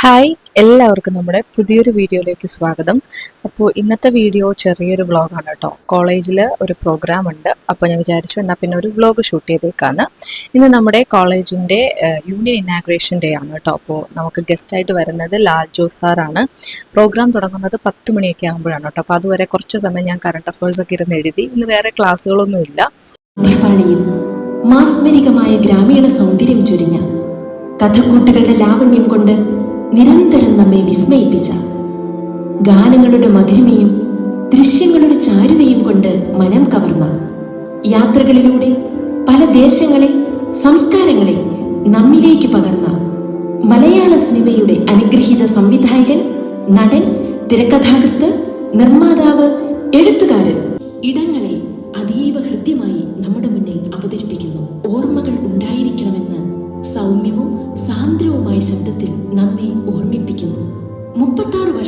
Hi എല്ലാവർക്കും നമ്മുടെ പുതിയൊരു വീഡിയോയിലേക്ക് സ്വാഗതം. അപ്പോൾ ഇന്നത്തെ വീഡിയോ ചെറിയൊരു വ്ളോഗാണ് കേട്ടോ. കോളേജിൽ ഒരു പ്രോഗ്രാം ഉണ്ട്. അപ്പോൾ ഞാൻ വിചാരിച്ചു എന്നാൽ പിന്നെ ഒരു വ്ളോഗ് ഷൂട്ട് ചെയ്തേക്കാന്ന്. ഇന്ന് നമ്മുടെ കോളേജിന്റെ യൂണിയൻ ഇനാഗ്രേഷൻ ഡേ ആണ് കേട്ടോ. അപ്പോൾ നമുക്ക് ഗസ്റ്റായിട്ട് വരുന്നത് ലാൽ ജോസ് സാറാണ്. പ്രോഗ്രാം തുടങ്ങുന്നത് പത്ത് മണിയൊക്കെ ആകുമ്പോഴാണ് കേട്ടോ. അപ്പോൾ അതുവരെ കുറച്ച് സമയം ഞാൻ കറണ്ട് അഫയേഴ്സ് ഒക്കെ ഇരുന്ന് എഴുതി. ഇന്ന് വേറെ ക്ലാസ്സുകളൊന്നുമില്ല മാസ്മരികമായ ഗ്രാമീണ സൗന്ദര്യം ചൊരിഞ്ഞ കഥക്കൂട്ടുകളുടെ ലാവണ്യം കൊണ്ട് നിരന്തരം നമ്മെ വിസ്മയിപ്പിച്ച ഗാനങ്ങളുടെ മധുരമയും ദൃശ്യങ്ങളുടെ ചാരുതയും കൊണ്ട് മനം കവർന്ന യാത്രകളിലൂടെ പല ദേശങ്ങളെ സംസ്കാരങ്ങളെ നമ്മിലേക്ക് പകർന്ന മലയാള സിനിമയുടെ അനുഗ്രഹീത സംവിധായകൻ നടൻ തിരക്കഥാകൃത്ത് നിർമ്മാതാവ് എഴുത്തുകാരൻ ഇടങ്ങളെ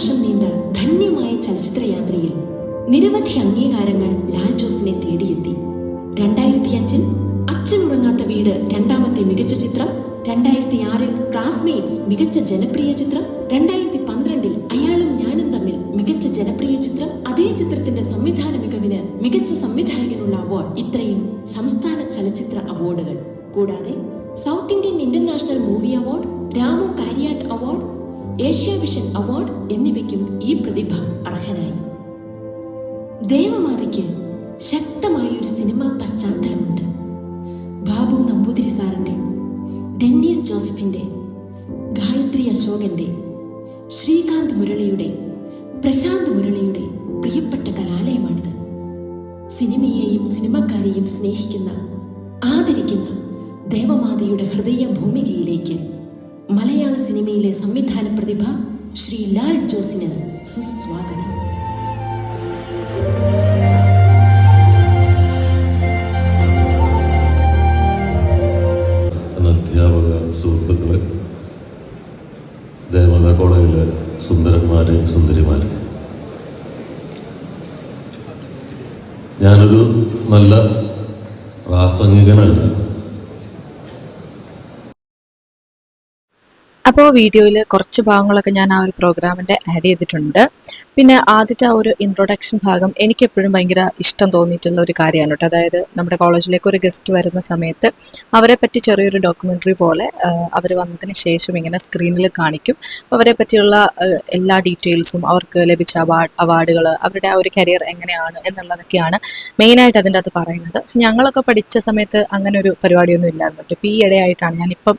വർഷം നീണ്ട ധന്യമായ ചലച്ചിത്രയാത്രയിൽ നിരവധി അംഗീകാരങ്ങൾ ലാൽ ജോസിനെ തേടിയെത്തി. രണ്ടായിരത്തി അഞ്ചിൽ അച്ഛൻ ഉറങ്ങാത്ത വീട് രണ്ടാമത്തെ മികച്ച ചിത്രം രണ്ടായിരത്തി ആറിൽ ക്ലാസ്മേറ്റ്സ് മികച്ച ജനപ്രിയ ചിത്രം രണ്ടായിരത്തി പന്ത്രണ്ടിൽ അയാളും ഞാനും തമ്മിൽ മികച്ച ജനപ്രിയ ചിത്രം അതേ ചിത്രത്തിന്റെ സംവിധാന മികവിന് മികച്ച സംവിധായകനുള്ള അവാർഡ് ഇത്രയും സംസ്ഥാന ചലച്ചിത്ര അവാർഡുകൾ. കൂടാതെ South Indian International Movie award Ramu Kariat award Asia Vision award എന്നിവയ്ക്കും ഈ പ്രതിഭ അർഹനായി. ദേവമാതയ്ക്ക് ശക്തമായ ഒരു സിനിമാ പശ്ചാത്തലമുണ്ട്. ബാബു നമ്പൂതിരി സാറിന്റെ ഡെന്നീസ് ജോസഫിന്റെ ഗായത്രി അശോകന്റെ ശ്രീകാന്ത് മുരളിയുടെ പ്രശാന്ത് മുരളിയുടെ പ്രിയപ്പെട്ട കലാലയമാണിത്. സിനിമയെയും സിനിമക്കാരെയും സ്നേഹിക്കുന്ന ആദരിക്കുന്ന ദേവമാതയുടെ ഹൃദയ ഭൂമികയിലേക്ക് മലയാള സിനിമയിലെ സംവിധാന പ്രതിഭ ശ്രീ ലാൽ ജോസിന് സുസ്വാഗതം. കോളേജിലെ ഞാനൊരു നല്ല പ്രാസംഗികനല്ല. അപ്പോൾ വീഡിയോയിൽ കുറച്ച് ഭാഗങ്ങളൊക്കെ ഞാൻ ആ ഒരു പ്രോഗ്രാമിന്റെ ആഡ് ചെയ്തിട്ടുണ്ട്. പിന്നെ ആദ്യത്തെ ആ ഒരു ഇൻട്രൊഡക്ഷൻ ഭാഗം എനിക്ക് എപ്പോഴും ഭയങ്കര ഇഷ്ടം തോന്നിയിട്ടുള്ള ഒരു കാര്യമാണ് കേട്ടോ. അതായത് നമ്മുടെ കോളേജിലേക്ക് ഒരു ഗസ്റ്റ് വരുന്ന സമയത്ത് അവരെ പറ്റി ചെറിയൊരു ഡോക്യുമെന്ററി പോലെ അവർ വന്നതിന് ശേഷം ഇങ്ങനെ സ്ക്രീനിൽ കാണിക്കും. അവരെ പറ്റിയുള്ള എല്ലാ ഡീറ്റെയിൽസും അവർക്ക് ലഭിച്ച അവാർഡ് അവാർഡുകൾ അവരുടെ ആ ഒരു കരിയർ എങ്ങനെയാണ് എന്നുള്ളതൊക്കെയാണ് മെയിനായിട്ട് അതിന്റെ അത് പറയുന്നത്. പക്ഷെ ഞങ്ങളൊക്കെ പഠിച്ച സമയത്ത് അങ്ങനെ ഒരു പരിപാടിയൊന്നും ഇല്ലായിരുന്നു കേട്ടോ. ഇപ്പോൾ ഈ ഇടയായിട്ടാണ് ഞാനിപ്പം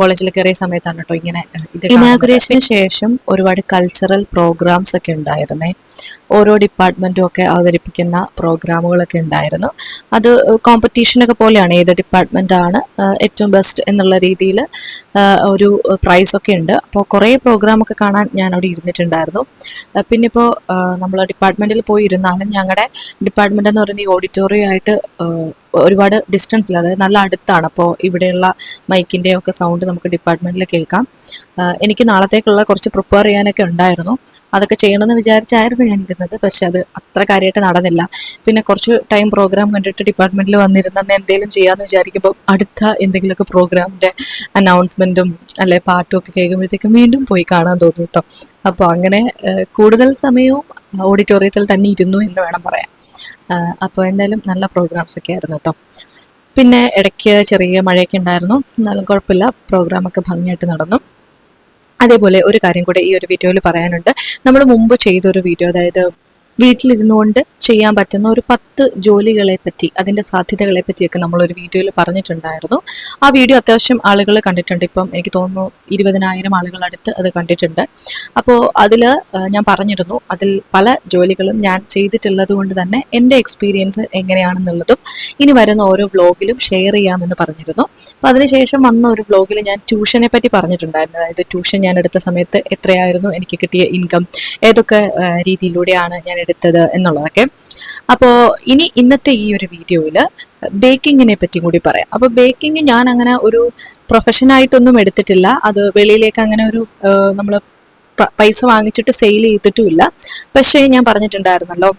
കോളേജിൽ കയറിയ സമയത്താണ് കേട്ടോ ഇങ്ങനെ ഇത് ഇനാഗുറേഷന് ശേഷം ഒരുപാട് കൾച്ചറൽ പ്രോഗ്രാംസ് ഒക്കെ ഉണ്ടായിരുന്നേ. ഓരോ ഡിപ്പാർട്ട്മെന്റും ഒക്കെ അവതരിപ്പിക്കുന്ന പ്രോഗ്രാമുകളൊക്കെ ഉണ്ടായിരുന്നു. അത് കോമ്പറ്റീഷനൊക്കെ പോലെയാണ്. ഏത് ഡിപ്പാർട്ട്മെന്റ് ആണ് ഏറ്റവും ബെസ്റ്റ് എന്നുള്ള രീതിയിൽ ഒരു പ്രൈസ് ഒക്കെ ഉണ്ട്. അപ്പോൾ കുറേ പ്രോഗ്രാമൊക്കെ കാണാൻ ഞാൻ അവിടെ ഇരുന്നിട്ടുണ്ടായിരുന്നു. പിന്നെ ഇപ്പോൾ നമ്മൾ ഡിപ്പാർട്ട്മെന്റിൽ പോയി ഇരുന്നാലും ഞങ്ങളുടെ ഡിപ്പാർട്ട്മെന്റ് എന്ന് പറയുന്ന ഈ ഓഡിറ്റോറിയം ആയിട്ട് ഒരുപാട് ഡിസ്റ്റൻസിൽ അതായത് നല്ല അടുത്താണ്. അപ്പോൾ ഇവിടെയുള്ള മൈക്കിന്റെ ഒക്കെ സൗണ്ട് നമുക്ക് ഡിപ്പാർട്ട്മെന്റിൽ കേൾക്കാം. എനിക്ക് നാളത്തേക്കുള്ള കുറച്ച് പ്രിപ്പയർ ചെയ്യാനൊക്കെ ഉണ്ടായിരുന്നു. അതൊക്കെ ചെയ്യണമെന്ന് വിചാരിച്ചായിരുന്നു ഞാൻ ഇരുന്നത് പക്ഷെ അത് അത്ര കാര്യമായിട്ട് നടന്നില്ല. പിന്നെ കുറച്ച് ടൈം പ്രോഗ്രാം കണ്ടിട്ട് ഡിപ്പാർട്ട്മെന്റിൽ വന്നിരുന്ന എന്തെങ്കിലും ചെയ്യാമെന്ന് വിചാരിക്കുമ്പോൾ അടുത്ത എന്തെങ്കിലുമൊക്കെ പ്രോഗ്രാമിന്റെ അനൗൺസ്മെന്റും അല്ലെ പാട്ടും ഒക്കെ കേൾക്കുമ്പോഴത്തേക്കും വീണ്ടും പോയി കാണാൻ തോന്നും കേട്ടോ അപ്പോൾ അങ്ങനെ കൂടുതൽ സമയവും ഓഡിറ്റോറിയത്തിൽ തന്നെ ഇരുന്നു എന്ന് വേണം പറയാം അപ്പോൾ എന്തായാലും നല്ല പ്രോഗ്രാംസ് ഒക്കെ ആയിരുന്നു കേട്ടോ പിന്നെ ഇടയ്ക്ക് ചെറിയ മഴയൊക്കെ ഉണ്ടായിരുന്നു. എന്നാലും കുഴപ്പമില്ല. പ്രോഗ്രാമൊക്കെ ഭംഗിയായിട്ട് നടന്നു. അതേപോലെ ഒരു കാര്യം കൂടെ ഈ ഒരു വീഡിയോയിൽ പറയാനുണ്ട്. നമ്മൾ മുമ്പ് ചെയ്തൊരു വീഡിയോ അതായത് വീട്ടിലിരുന്നു കൊണ്ട് ചെയ്യാൻ പറ്റുന്ന ഒരു പത്ത് ജോലികളെ പറ്റി അതിന്റെ സാധ്യതകളെ പറ്റിയൊക്കെ നമ്മളൊരു വീഡിയോയിൽ പറഞ്ഞിട്ടുണ്ടായിരുന്നു. ആ വീഡിയോ അത്യാവശ്യം ആളുകൾ കണ്ടിട്ടുണ്ട്. ഇപ്പം എനിക്ക് തോന്നുന്നു ഇരുപതിനായിരം ആളുകളടുത്ത് അത് കണ്ടിട്ടുണ്ട്. അപ്പോൾ അതിൽ ഞാൻ പറഞ്ഞിരുന്നു അതിൽ പല ജോലികളും ഞാൻ ചെയ്തിട്ടുള്ളത് കൊണ്ട് തന്നെ എന്റെ എക്സ്പീരിയൻസ് എങ്ങനെയാണെന്നുള്ളതും ഇനി വരുന്ന ഓരോ ബ്ലോഗിലും ഷെയർ ചെയ്യാമെന്ന് പറഞ്ഞിരുന്നു. അപ്പോൾ അതിനുശേഷം വന്ന ഒരു ബ്ലോഗിൽ ഞാൻ ട്യൂഷനെ പറ്റി പറഞ്ഞിട്ടുണ്ടായിരുന്നു. അതായത് ട്യൂഷൻ ഞാൻ എടുത്ത സമയത്ത് എത്രയായിരുന്നു എനിക്ക് കിട്ടിയ ഇൻകം ഏതൊക്കെ രീതിയിലൂടെയാണ് ഞാൻ എടുത്തത് എന്നുള്ളതൊക്കെ. അപ്പോൾ ഇനി ഇന്നത്തെ ഈ ഒരു വീഡിയോയിൽ ബേക്കിങ്ങിനെ പറ്റി കൂടി പറയാം. അപ്പോൾ ബേക്കിംഗ് ഞാൻ അങ്ങനെ ഒരു പ്രൊഫഷനായിട്ടൊന്നും എടുത്തിട്ടില്ല. അത് വെളിയിലേക്ക് അങ്ങനെ ഒരു നമ്മൾ പൈസ വാങ്ങിച്ചിട്ട് സെയിൽ ചെയ്തിട്ടുമില്ല. പക്ഷേ ഞാൻ പറഞ്ഞിട്ടുണ്ടായിരുന്നല്ലോ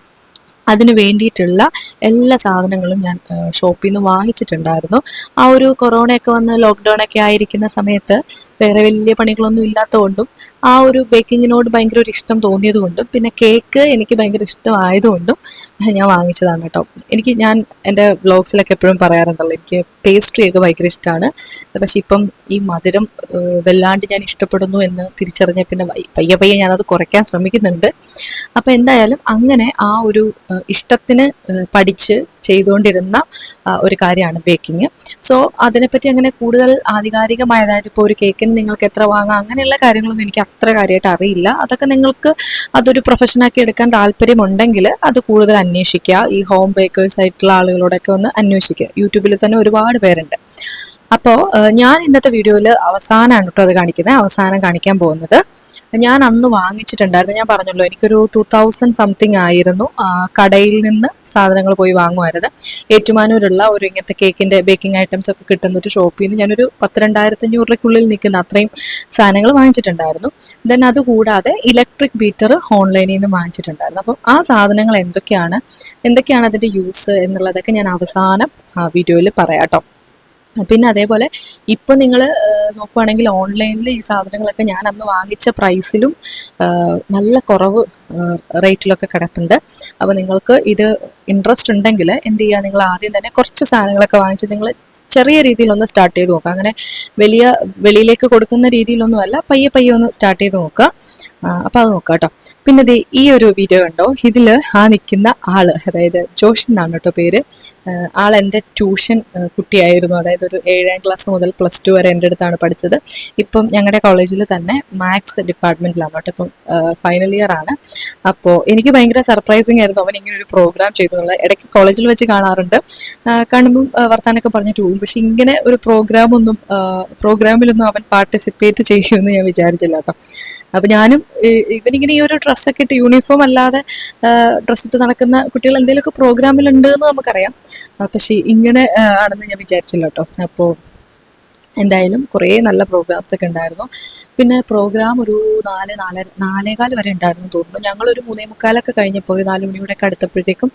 അതിന് വേണ്ടിയിട്ടുള്ള എല്ലാ സാധനങ്ങളും ഞാൻ ഷോപ്പിൽ നിന്ന് വാങ്ങിച്ചിട്ടുണ്ടായിരുന്നു. ആ ഒരു കൊറോണയൊക്കെ വന്ന് ലോക്ക്ഡൗൺ ഒക്കെ ആയിരിക്കുന്ന സമയത്ത് വേറെ വലിയ പണികളൊന്നും ഇല്ലാത്തതുകൊണ്ടും ആ ഒരു ബേക്കിങ്ങിനോട് ഭയങ്കര ഒരു ഇഷ്ടം തോന്നിയത് കൊണ്ടും പിന്നെ കേക്ക് എനിക്ക് ഭയങ്കര ഇഷ്ടമായതുകൊണ്ടും ഞാൻ വാങ്ങിച്ചതാണ് കേട്ടോ. എനിക്ക് ഞാൻ എന്റെ വ്ളോഗ്സിലൊക്കെ എപ്പോഴും പറയാറുണ്ടല്ലോ എനിക്ക് പേസ്ട്രി ഒക്കെ ഭയങ്കര ഇഷ്ടമാണ് പക്ഷെ ഇപ്പം ഈ മധുരം വല്ലാണ്ട് ഞാൻ ഇഷ്ടപ്പെടുന്നു എന്ന് തിരിച്ചറിഞ്ഞ പിന്നെ പയ്യ പയ്യെ ഞാനത് കുറയ്ക്കാൻ ശ്രമിക്കുന്നുണ്ട്. അപ്പം എന്തായാലും അങ്ങനെ ആ ഒരു ഇഷ്ടത്തിന് പഠിച്ച് ചെയ്തുകൊണ്ടിരുന്ന ഒരു കാര്യമാണ് ബേക്കിങ് സോ അതിനെപ്പറ്റി അങ്ങനെ കൂടുതൽ ആധികാരികമായ അതായത് ഇപ്പോൾ ഒരു കേക്കിന് നിങ്ങൾക്ക് എത്ര വാങ്ങാം അങ്ങനെയുള്ള കാര്യങ്ങളൊന്നും എനിക്ക് അത്ര കാര്യമായിട്ട് അറിയില്ല. അതൊക്കെ നിങ്ങൾക്ക് അതൊരു പ്രൊഫഷനാക്കി എടുക്കാൻ താല്പര്യമുണ്ടെങ്കിൽ അത് കൂടുതൽ അന്വേഷിക്കുക. ഈ ഹോം ബേക്കേഴ്സ് ആയിട്ടുള്ള ആളുകളോടൊക്കെ ഒന്ന് അന്വേഷിക്കുക. യൂട്യൂബിൽ തന്നെ ഒരുപാട് പേരുണ്ട്. അപ്പോൾ ഞാൻ ഇന്നത്തെ വീഡിയോയിൽ അവസാനമാണ് കേട്ടോ അത് കാണിക്കുന്നത് അവസാനം കാണിക്കാൻ പോകുന്നത്. ഞാൻ അന്ന് വാങ്ങിച്ചിട്ടുണ്ടായിരുന്നു. ഞാൻ പറഞ്ഞല്ലോ എനിക്കൊരു ടു തൗസൻഡ് സംതിങ് ആയിരുന്നു. കടയിൽ നിന്ന് സാധനങ്ങൾ പോയി വാങ്ങുമായിരുന്നു. ഏറ്റുമാനൂരുള്ള ഒരു ഇങ്ങനത്തെ കേക്കിന്റെ ബേക്കിംഗ് ഐറ്റംസ് ഒക്കെ കിട്ടുന്ന ഒരു ഷോപ്പിൽ നിന്ന് ഞാനൊരു പത്ത് രണ്ടായിരത്തി അഞ്ഞൂറ് രൂപയ്ക്കുള്ളിൽ നിൽക്കുന്ന അത്രയും സാധനങ്ങൾ വാങ്ങിച്ചിട്ടുണ്ടായിരുന്നു. ദെൻ അതുകൂടാതെ ഇലക്ട്രിക് ബീറ്റർ ഓൺലൈനിൽ നിന്ന് വാങ്ങിച്ചിട്ടുണ്ടായിരുന്നു. അപ്പം ആ സാധനങ്ങൾ എന്തൊക്കെയാണ് എന്തൊക്കെയാണ് അതിന്റെ യൂസ് എന്നുള്ളതൊക്കെ ഞാൻ അവസാനം ആ വീഡിയോയിൽ പറയാം കേട്ടോ. പിന്നെ അതേപോലെ ഇപ്പം നിങ്ങൾ നോക്കുവാണെങ്കിൽ ഓൺലൈനിൽ ഈ സാധനങ്ങളൊക്കെ ഞാൻ അന്ന് വാങ്ങിച്ച പ്രൈസിലും നല്ല കുറവ് റേറ്റിലൊക്കെ കിടപ്പുണ്ട്. അപ്പോൾ നിങ്ങൾക്ക് ഇത് ഇൻട്രസ്റ്റ് ഉണ്ടെങ്കിൽ എന്ത് ചെയ്യുക നിങ്ങൾ ആദ്യം തന്നെ കുറച്ച് സാധനങ്ങളൊക്കെ വാങ്ങിച്ച് നിങ്ങൾ ചെറിയ രീതിയിലൊന്ന് സ്റ്റാർട്ട് ചെയ്ത് നോക്കുക. അങ്ങനെ വലിയ വെളിയിലേക്ക് കൊടുക്കുന്ന രീതിയിലൊന്നുമല്ല പയ്യെ പയ്യെ ഒന്ന് സ്റ്റാർട്ട് ചെയ്ത് നോക്കുക. അപ്പോൾ അത് നോക്കുക കേട്ടോ. പിന്നെ ദേ ഈ ഒരു വീഡിയോ കണ്ടോ? ഇതിൽ ആ നിൽക്കുന്ന ആൾ അതായത് ജോഷൻ എന്നാണ് കേട്ടോ പേര്. ആൾ എന്റെ ട്യൂഷൻ കുട്ടിയായിരുന്നു. അതായത് ഒരു ഏഴാം ക്ലാസ് മുതൽ പ്ലസ് ടു വരെ എന്റെ അടുത്താണ് പഠിച്ചത്. ഇപ്പം ഞങ്ങളുടെ കോളേജിൽ തന്നെ മാത്സ് ഡിപ്പാർട്ട്മെന്റിലാണ് കേട്ടോ ഇപ്പം ഫൈനൽ ഇയർ ആണ്. അപ്പോൾ എനിക്ക് ഭയങ്കര സർപ്രൈസിങ് ആയിരുന്നു അവൻ ഇങ്ങനെ ഒരു പ്രോഗ്രാം ചെയ്തു ഇടയ്ക്ക് കോളേജിൽ വെച്ച് കാണാറുണ്ട്. കാണുമ്പോൾ വർത്താനൊക്കെ പറഞ്ഞിട്ട് പോകും പക്ഷെ ഇങ്ങനെ ഒരു പ്രോഗ്രാം ഒന്നും പ്രോഗ്രാമിലൊന്നും അവൻ പാർട്ടിസിപ്പേറ്റ് ചെയ്യുമെന്ന് ഞാൻ വിചാരിച്ചില്ല കേട്ടോ. അപ്പം ഞാനും ഇവനിങ്ങനെ ഈ ഒരു ഡ്രസ്സൊക്കെ ഇട്ട് യൂണിഫോം അല്ലാതെ ഡ്രസ്സ് ഇട്ട് നടക്കുന്ന കുട്ടികൾ എന്തെങ്കിലുമൊക്കെ പ്രോഗ്രാമിലുണ്ട് എന്ന് നമുക്കറിയാം. പക്ഷേ ഇങ്ങനെ ആണെന്ന് ഞാൻ വിചാരിച്ചില്ല കേട്ടോ. അപ്പോൾ എന്തായാലും കുറേ നല്ല പ്രോഗ്രാംസ് ഒക്കെ ഉണ്ടായിരുന്നു. പിന്നെ പ്രോഗ്രാം ഒരു നാല് നാലര നാലേകാൽ വരെ ഉണ്ടായിരുന്നു തോന്നുന്നു. ഞങ്ങളൊരു മൂന്നേ മുക്കാലൊക്കെ കഴിഞ്ഞപ്പോൾ ഒരു നാല് മണിയുടെ ഒക്കെ അടുത്തപ്പോഴത്തേക്കും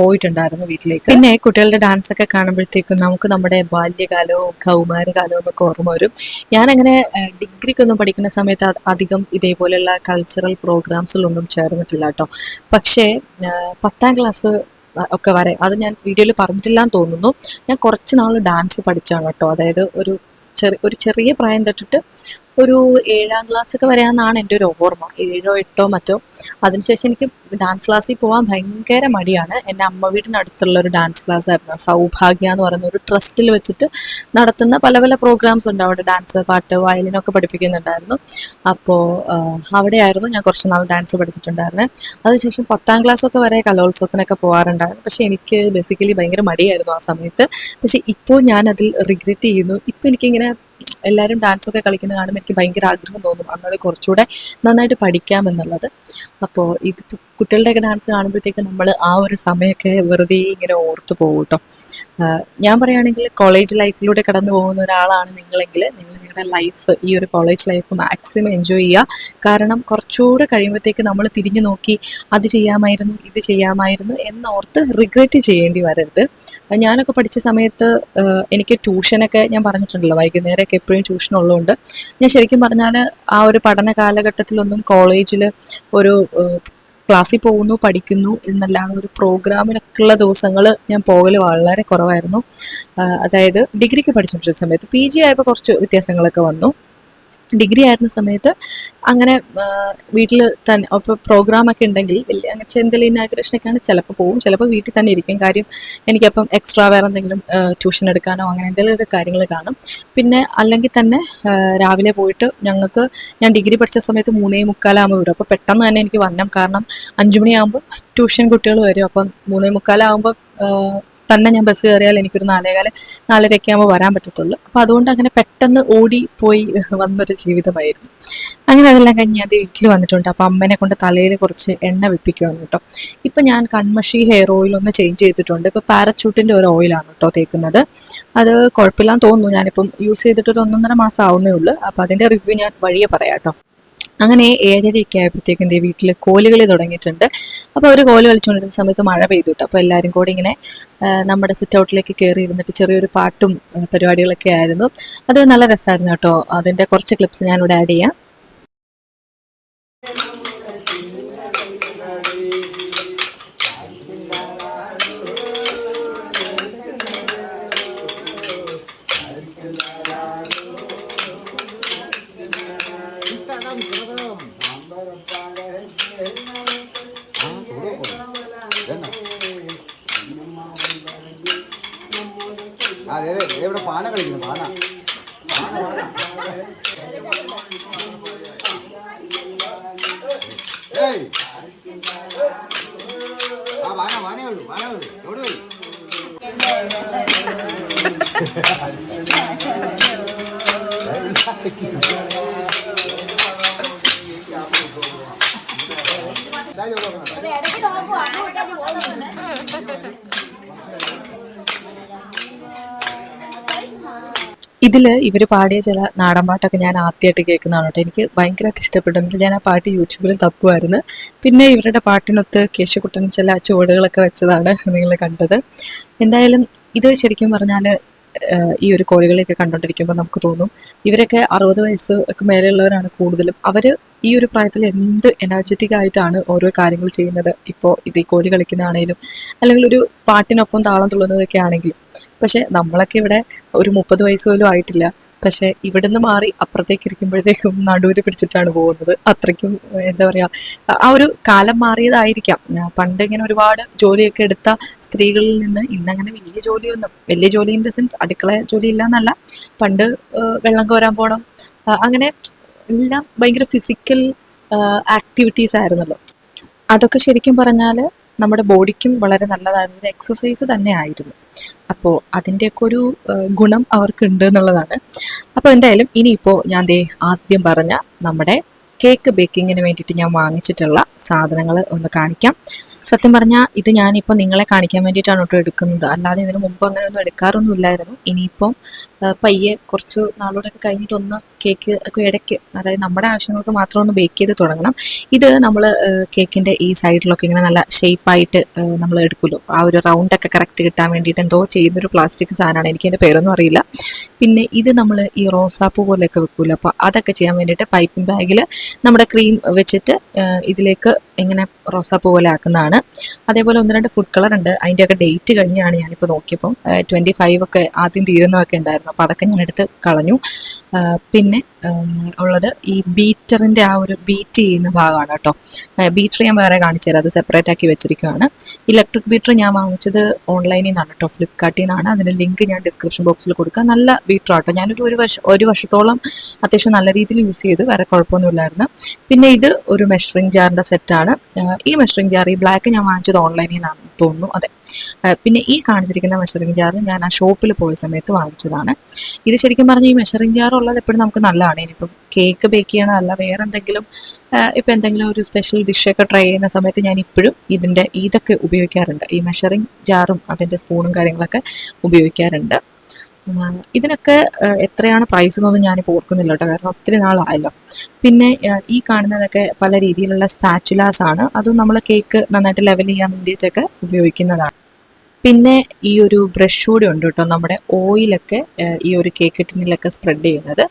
പോയിട്ടുണ്ടായിരുന്നു വീട്ടിലേക്ക്. പിന്നെ കുട്ടികളുടെ ഡാൻസ് ഒക്കെ കാണുമ്പോഴത്തേക്കും നമുക്ക് നമ്മുടെ ബാല്യകാലവും കൗമാരകാലവും ഒക്കെ ഓർമ്മ വരും. ഞാനങ്ങനെ ഡിഗ്രിക്കൊന്നും പഠിക്കുന്ന സമയത്ത് അധികം ഇതേപോലെയുള്ള കൾച്ചറൽ പ്രോഗ്രാംസിലൊന്നും ചേർന്നിട്ടില്ല കേട്ടോ. പക്ഷേ പത്താം ക്ലാസ് ഒക്കെ വരെ അത് ഞാൻ വീഡിയോയിൽ പറഞ്ഞിട്ടില്ല എന്ന് തോന്നുന്നു. ഞാൻ കുറച്ച് നാൾ ഡാൻസ് പഠിച്ചാണ് കേട്ടോ. അതായത് ഒരു ചെറിയ ഒരു ചെറിയ പ്രായം തൊട്ടിട്ട് ഒരു ഏഴാം ക്ലാസ്സൊക്കെ വരെയാണെന്നാണ് എന്റെ ഒരു ഓർമ്മ. ഏഴോ എട്ടോ മറ്റോ. അതിനുശേഷം എനിക്ക് ഡാൻസ് ക്ലാസ്സിൽ പോകാൻ ഭയങ്കര മടിയാണ്. എന്റെ അമ്മ വീടിനടുത്തുള്ള ഒരു ഡാൻസ് ക്ലാസ് ആയിരുന്നു. സൗഭാഗ്യ എന്ന് പറയുന്ന ഒരു ട്രസ്റ്റിൽ വെച്ചിട്ട് നടത്തുന്ന പല പല പ്രോഗ്രാംസ് ഉണ്ട്. അവിടെ ഡാൻസ് പാട്ട് വയലിനൊക്കെ പഠിപ്പിക്കുന്നുണ്ടായിരുന്നു. അപ്പോൾ അവിടെയായിരുന്നു ഞാൻ കുറച്ച് നാൾ ഡാൻസ് പഠിച്ചിട്ടുണ്ടായിരുന്നത് അതിനുശേഷം പത്താം ക്ലാസ്സൊക്കെ വരെ കലോത്സവത്തിനൊക്കെ പോകാറുണ്ടായിരുന്നു പക്ഷേ എനിക്ക് ബേസിക്കലി ഭയങ്കര മടിയായിരുന്നു ആ സമയത്ത്. പക്ഷേ ഇപ്പോൾ ഞാൻ അതിൽ റിഗ്രറ്റ് ചെയ്യുന്നു. ഇപ്പോൾ എനിക്കിങ്ങനെ എല്ലാവരും ഡാൻസ് ഒക്കെ കളിക്കുന്നത് കാണുമ്പോൾ എനിക്ക് ഭയങ്കര ആഗ്രഹം തോന്നും. അന്നത് കുറച്ചുകൂടെ നന്നായിട്ട് പഠിക്കാം എന്നുള്ളത്. അപ്പോൾ ഇത് കുട്ടികളുടെയൊക്കെ ഡാൻസ് കാണുമ്പോഴത്തേക്ക് നമ്മൾ ആ ഒരു സമയമൊക്കെ വെറുതെ ഇങ്ങനെ ഓർത്തു പോകും കേട്ടോ. ഞാൻ പറയുകയാണെങ്കിൽ കോളേജ് ലൈഫിലൂടെ കടന്നു പോകുന്ന ഒരാളാണ് നിങ്ങളെങ്കിൽ നിങ്ങൾ നിങ്ങളുടെ ലൈഫ് ഈ ഒരു കോളേജ് ലൈഫ് മാക്സിമം എൻജോയ് ചെയ്യുക. കാരണം കുറച്ചുകൂടെ കഴിയുമ്പോഴത്തേക്ക് നമ്മൾ തിരിഞ്ഞു നോക്കി അത് ചെയ്യാമായിരുന്നു ഇത് ചെയ്യാമായിരുന്നു എന്നോർത്ത് റിഗ്രറ്റ് ചെയ്യേണ്ടി വരരുത്. ഞാനൊക്കെ പഠിച്ച സമയത്ത് എനിക്ക് ട്യൂഷനൊക്കെ ഞാൻ പറഞ്ഞിട്ടുണ്ടല്ലോ വൈകുന്നേരമൊക്കെ എപ്പോഴും ട്യൂഷൻ ഉള്ളതുകൊണ്ട്. ഞാൻ ശരിക്കും പറഞ്ഞാൽ ആ ഒരു പഠന കാലഘട്ടത്തിലൊന്നും കോളേജിൽ ഒരു ക്ലാസ്സിൽ പോകുന്നു പഠിക്കുന്നു എന്നല്ലാതെ ഒരു പ്രോഗ്രാമിനൊക്കെ ഉള്ള ദിവസങ്ങൾ ഞാൻ പോകൽ വളരെ കുറവായിരുന്നു. അതായത് ഡിഗ്രിക്ക് പഠിച്ചുകൊണ്ടിരുന്ന സമയത്ത് പി ജി ആയപ്പോൾ കുറച്ച് വ്യത്യാസങ്ങളൊക്കെ വന്നു. ഡിഗ്രി ആയിരുന്ന സമയത്ത് അങ്ങനെ വീട്ടിൽ തന്നെ ഇപ്പോൾ പ്രോഗ്രാമൊക്കെ ഉണ്ടെങ്കിൽ വലിയ അങ്ങനെ എന്തെങ്കിലും ഇനാഗ്രേഷനൊക്കെയാണ് ചിലപ്പോൾ പോകും ചിലപ്പോൾ വീട്ടിൽ തന്നെ ഇരിക്കും. കാര്യം എനിക്കപ്പം എക്സ്ട്രാ വേറെ എന്തെങ്കിലും ട്യൂഷൻ എടുക്കാനോ അങ്ങനെ എന്തെങ്കിലുമൊക്കെ കാര്യങ്ങൾ കാണും. പിന്നെ അല്ലെങ്കിൽ തന്നെ രാവിലെ പോയിട്ട് ഞങ്ങൾക്ക് ഞാൻ ഡിഗ്രി പഠിച്ച സമയത്ത് മൂന്നേ മുക്കാലാകുമ്പോൾ വിടും. അപ്പോൾ പെട്ടെന്ന് തന്നെ എനിക്ക് വരണം കാരണം അഞ്ചു മണിയാകുമ്പോൾ ട്യൂഷൻ കുട്ടികൾ വരും. അപ്പം മൂന്നേ മുക്കാലാകുമ്പോൾ തന്നെ ഞാൻ ബസ് കയറിയാൽ എനിക്കൊരു നാലേകാൽ നാലരയൊക്കെ ആകുമ്പോൾ വരാൻ പറ്റത്തുള്ളൂ. അപ്പോൾ അതുകൊണ്ട് അങ്ങനെ പെട്ടെന്ന് ഓടി പോയി വന്നൊരു ജീവിതമായിരുന്നു. അങ്ങനെ അതെല്ലാം കഴിഞ്ഞ് ഞാൻ വീട്ടിൽ വന്നിട്ടുണ്ട്. അപ്പോൾ അമ്മേനെ കൊണ്ട് തലയിൽ കുറച്ച് എണ്ണ വെപ്പിക്കുവാണ് കേട്ടോ. ഇപ്പം ഞാൻ കൺമഷി ഹെയർ ഓയിൽ ഒന്ന് ചേഞ്ച് ചെയ്തിട്ടുണ്ട്. ഇപ്പോൾ പാരച്ചൂട്ടിന്റെ ഒരു ഓയിലാണ് കേട്ടോ തേക്കുന്നത്. അത് കുഴപ്പമില്ലാന്ന് തോന്നുന്നു. ഞാനിപ്പം യൂസ് ചെയ്തിട്ടൊരു ഒന്നൊന്നര മാസം ആവുന്നേ ഉള്ളൂ. അപ്പോൾ അതിന്റെ റിവ്യൂ ഞാൻ വഴിയെ പറയാം കേട്ടോ. അങ്ങനെ ഏഴരയൊക്കെ ആയപ്പോഴത്തേക്കും ദേ വീട്ടിൽ കോലുകളി തുടങ്ങിയിട്ടുണ്ട്. അപ്പോൾ അവർ കോൽ കളിച്ചുകൊണ്ടിരുന്ന സമയത്ത് മഴ പെയ്തു കേട്ടോ അപ്പോൾ എല്ലാവരും കൂടി ഇങ്ങനെ നമ്മുടെ സിറ്റ് ഔട്ടിലേക്ക് കയറി ഇരുന്നിട്ട് ചെറിയൊരു പാട്ടും പരിപാടികളൊക്കെ ആയിരുന്നു. അത് നല്ല രസമായിരുന്നു കേട്ടോ. അതിന്റെ കുറച്ച് ക്ലിപ്സ് ഞാനിവിടെ ആഡ് ചെയ്യാം. അതെ അതെ ഇവിടെ പാന കളിക്കുന്നു പാന. ഏയ് ആ പാന പാനേ ഉള്ളൂ പാനേ ഉള്ളൂ എവിടെ. ഇടയ്ക്ക് നോക്കുവാ പോകുന്നുണ്ട് ഇതിൽ ഇവർ പാടിയ ചില നാടൻ പാട്ടൊക്കെ ഞാൻ ആദ്യമായിട്ട് കേൾക്കുന്നതാണ് കേട്ടോ. എനിക്ക് ഭയങ്കരമായിട്ട് ഇഷ്ടപ്പെട്ടു. എന്നിട്ട് ഞാൻ ആ പാട്ട് യൂട്യൂബിൽ തപ്പുമായിരുന്നു പിന്നെ ഇവരുടെ പാട്ടിനൊത്ത് കേശുക്കുട്ടൻ ചില ചുവടുകളൊക്കെ വെച്ചതാണ് നിങ്ങൾ കണ്ടത്. എന്തായാലും ഇത് ശരിക്കും പറഞ്ഞാൽ ഈ ഒരു കോഴികളെയൊക്കെ കണ്ടുകൊണ്ടിരിക്കുമ്പോൾ നമുക്ക് തോന്നും ഇവരൊക്കെ അറുപത് വയസ്സ് ഒക്കെ മേലെയുള്ളവരാണ് കൂടുതലും. അവർ ഈ ഒരു പ്രായത്തിൽ എന്ത് എനർജറ്റിക് ആയിട്ടാണ് ഓരോ കാര്യങ്ങൾ ചെയ്യുന്നത്? ഇപ്പോൾ ഇത് ഈ കോഴി കളിക്കുന്നതാണേലും അല്ലെങ്കിൽ ഒരു പാട്ടിനൊപ്പം താളം തുള്ളുന്നതൊക്കെ ആണെങ്കിലും. പക്ഷെ നമ്മളൊക്കെ ഇവിടെ ഒരു മുപ്പത് വയസ്സ് പോലും ആയിട്ടില്ല. പക്ഷെ ഇവിടുന്ന് മാറി അപ്പുറത്തേക്ക് ഇരിക്കുമ്പോഴത്തേക്കും നടുവിൽ പിടിച്ചിട്ടാണ് പോകുന്നത്. അത്രയ്ക്കും എന്താ പറയുക ആ ഒരു കാലം മാറിയതായിരിക്കാം. പണ്ട് ഇങ്ങനെ ഒരുപാട് ജോലിയൊക്കെ എടുത്ത സ്ത്രീകളിൽ നിന്ന് ഇന്നങ്ങനെ വലിയ ജോലിയൊന്നും വലിയ ജോലി ഇൻ ദ സെൻസ് അടുക്കള ജോലി ഇല്ല എന്നല്ല പണ്ട് വെള്ളം കോരാൻ പോകണം അങ്ങനെ എല്ലാം ഭയങ്കര ഫിസിക്കൽ ആക്ടിവിറ്റീസ് ആയിരുന്നല്ലോ. അതൊക്കെ ശരിക്കും പറഞ്ഞാൽ നമ്മുടെ ബോഡിക്കും വളരെ നല്ലതായിരുന്നു ഒരു എക്സസൈസ് തന്നെ ആയിരുന്നു. അപ്പോൾ അതിന്റെയൊക്കെ ഒരു ഗുണം അവർക്കുണ്ട് എന്നുള്ളതാണ്. അപ്പോൾ എന്തായാലും ഇനിയിപ്പോൾ ഞാൻ ദേ ആദ്യം പറഞ്ഞ നമ്മുടെ കേക്ക് ബേക്കിങ്ങിന് വേണ്ടിയിട്ട് ഞാൻ വാങ്ങിച്ചിട്ടുള്ള സാധനങ്ങൾ ഒന്ന് കാണിക്കാം. സത്യം പറഞ്ഞാൽ ഇത് ഞാനിപ്പോൾ നിങ്ങളെ കാണിക്കാൻ വേണ്ടിയിട്ടാണ് കേട്ടോ എടുക്കുന്നത്. അല്ലാതെ ഇതിന് മുമ്പ് അങ്ങനെ ഒന്നും എടുക്കാറൊന്നും ഇല്ലായിരുന്നു ഇനിയിപ്പം പയ്യെ കുറച്ച് നാളോടൊക്കെ കഴിഞ്ഞിട്ടൊന്ന് കേക്ക് ഒക്കെ ഇടയ്ക്ക് അതായത് നമ്മുടെ ആവശ്യങ്ങൾക്ക് മാത്രം ഒന്ന് ബേക്ക് ചെയ്ത് തുടങ്ങണം. ഇത് നമ്മൾ കേക്കിന്റെ ഈ സൈഡിലൊക്കെ ഇങ്ങനെ നല്ല ഷേപ്പായിട്ട് നമ്മൾ എടുക്കുമല്ലോ. ആ ഒരു റൗണ്ടൊക്കെ കറക്റ്റ് കിട്ടാൻ വേണ്ടിയിട്ട് എന്തോ ചെയ്യുന്നൊരു പ്ലാസ്റ്റിക് സാധനമാണ്. എനിക്ക് എന്റെ പേരൊന്നും അറിയില്ല. പിന്നെ ഇത് നമ്മൾ ഈ റോസാപ്പൂ പോലെയൊക്കെ വെക്കുമല്ലോ അപ്പോൾ അതൊക്കെ ചെയ്യാൻ വേണ്ടിയിട്ട് പൈപ്പിംഗ് ബാഗിൽ നമ്മുടെ ക്രീം വെച്ചിട്ട് ഇതിലേക്ക് ഇങ്ങനെ റോസാപ്പൂ പോലെ ആക്കുന്നതാണ്. അതേപോലെ ഒന്ന് രണ്ട് ഫുഡ് കളർ ഉണ്ട്. അതിന്റെയൊക്കെ ഡേറ്റ് കഴിഞ്ഞാണ് ഞാനിപ്പോൾ നോക്കിയപ്പം. ട്വന്റി ഫൈവ് ഒക്കെ ആദ്യം തീരുന്നതൊക്കെ ഉണ്ടായിരുന്നു. അപ്പോൾ അതൊക്കെ ഞാൻ എടുത്ത് കളഞ്ഞു പിന്നെ ഉള്ളത് ഈ ബീറ്ററിന്റെ ആ ഒരു ബീറ്റ് ചെയ്യുന്ന ഭാഗമാണ് കേട്ടോ. ബീറ്റർ ഞാൻ വേറെ കാണിച്ചു തരാം. അത് സെപ്പറേറ്റ് ആക്കി വെച്ചിരിക്കുകയാണ് ഇലക്ട്രിക് ബീറ്റർ ഞാൻ വാങ്ങിച്ചത് ഓൺലൈനിൽ നിന്നാണ് കേട്ടോ. ഫ്ലിപ്കാർട്ടിൽ നിന്നാണ് അതിന്റെ ലിങ്ക് ഞാൻ ഡിസ്ക്രിപ്ഷൻ ബോക്സിൽ കൊടുക്കാം. നല്ല ബീറ്റർ ആട്ടോ ഞാനൊരു ഒരു വർഷം ഒരു വർഷത്തോളം അത്യാവശ്യം നല്ല രീതിയിൽ യൂസ് ചെയ്തു. വേറെ കുഴപ്പമൊന്നുമില്ലായിരുന്നു പിന്നെ ഇത് ഒരു മെഷറിംഗ് ജാറിന്റെ സെറ്റാണ് ഈ മെഷറിംഗ് ജാർ ഈ ബ്ലാക്ക് ഞാൻ വാങ്ങിച്ചത് ഓൺലൈനിൽ നിന്നാണ് തോന്നുന്നു. അതെ. പിന്നെ ഈ കാണിച്ചിരിക്കുന്ന മെഷറിംഗ് ജാർ ഞാൻ ആ ഷോപ്പിൽ പോയ സമയത്ത് വാങ്ങിച്ചതാണ്. ഇത് ശരിക്കും പറഞ്ഞാൽ ഈ മെഷറിംഗ് ജാർ ഉള്ളത് എപ്പോഴും നമുക്ക് നല്ലതാണ്. ഇനിയിപ്പം കേക്ക് ബേക്ക് ചെയ്യണമല്ല വേറെ എന്തെങ്കിലും ഇപ്പം എന്തെങ്കിലും ഒരു സ്പെഷ്യൽ ഡിഷൊക്കെ ട്രൈ ചെയ്യുന്ന സമയത്ത് ഞാൻ ഇപ്പോഴും ഇതിന്റെ ഇതൊക്കെ ഉപയോഗിക്കാറുണ്ട്. ഈ മെഷറിംഗ് ജാറും അതിന്റെ സ്പൂണും കാര്യങ്ങളൊക്കെ ഉപയോഗിക്കാറുണ്ട്. ഇതിനൊക്കെ എത്രയാണ് പ്രൈസ് എന്നൊന്നും ഞാനിപ്പോൾ ഓർക്കുന്നില്ല കേട്ടോ. കാരണം ഒത്തിരി നാളായല്ലോ. പിന്നെ ഈ കാണുന്നതൊക്കെ പല രീതിയിലുള്ള സ്പാച്ചുലാസ് ആണ്. അതും നമ്മൾ കേക്ക് നന്നായിട്ട് ലെവൽ ചെയ്യാൻ വേണ്ടിയിട്ടൊക്കെ ഉപയോഗിക്കുന്നതാണ്. പിന്നെ ഈ ഒരു ബ്രഷ് കൂടി ഉണ്ട് കേട്ടോ. നമ്മുടെ ഓയിലൊക്കെ ഈ ഒരു കേക്ക് ടിന്നിലൊക്കെ സ്പ്രെഡ് ചെയ്യുന്നത്.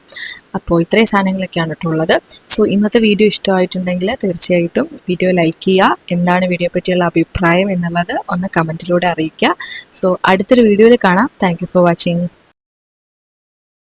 അപ്പോൾ ഇത്രയും സാധനങ്ങളൊക്കെയാണ് കേട്ടോ ഉള്ളത്. സോ ഇന്നത്തെ വീഡിയോ ഇഷ്ടമായിട്ടുണ്ടെങ്കിൽ തീർച്ചയായിട്ടും വീഡിയോ ലൈക്ക് ചെയ്യുക. എന്താണ് വീഡിയോ പറ്റിയുള്ള അഭിപ്രായം എന്നുള്ളത് ഒന്ന് കമന്റിലൂടെ അറിയിക്കുക. സോ അടുത്തൊരു വീഡിയോയിൽ കാണാം. Thank for watching